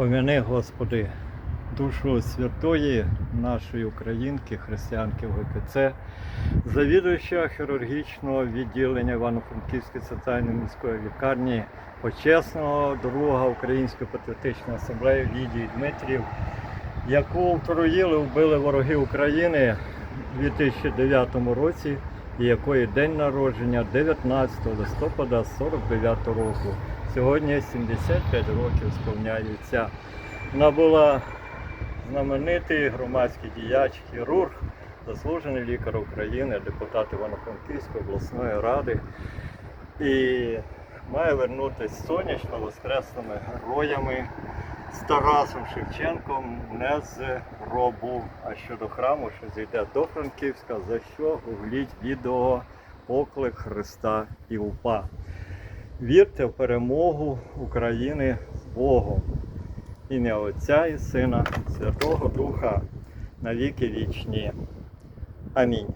Помяни, Господи, душу святої нашої українки, християнки ВКЦ, завідуюча хірургічного відділення Івано-Франківської центральної міської лікарні, почесного друга Української патріотичної асамблеї Лідії Дмитрів, яку втроїли, вбили вороги України у 2009 році, і якої день народження 19 листопада 49 року. Сьогодні 75 років сповняється. Вона була знаменитий громадський діяч, хірург, заслужений лікар України, депутат Івано-Франківської обласної ради. І має вернутися сонячно воскресними героями з Тарасом Шевченком не з гробу, а щодо храму, що зійде до Франківська, за що гугліть відео Поклик Христа і УПА. Вірте в перемогу України з Богом. Ім'я Отця і Сина, Святого Духа на віки вічні. Амінь.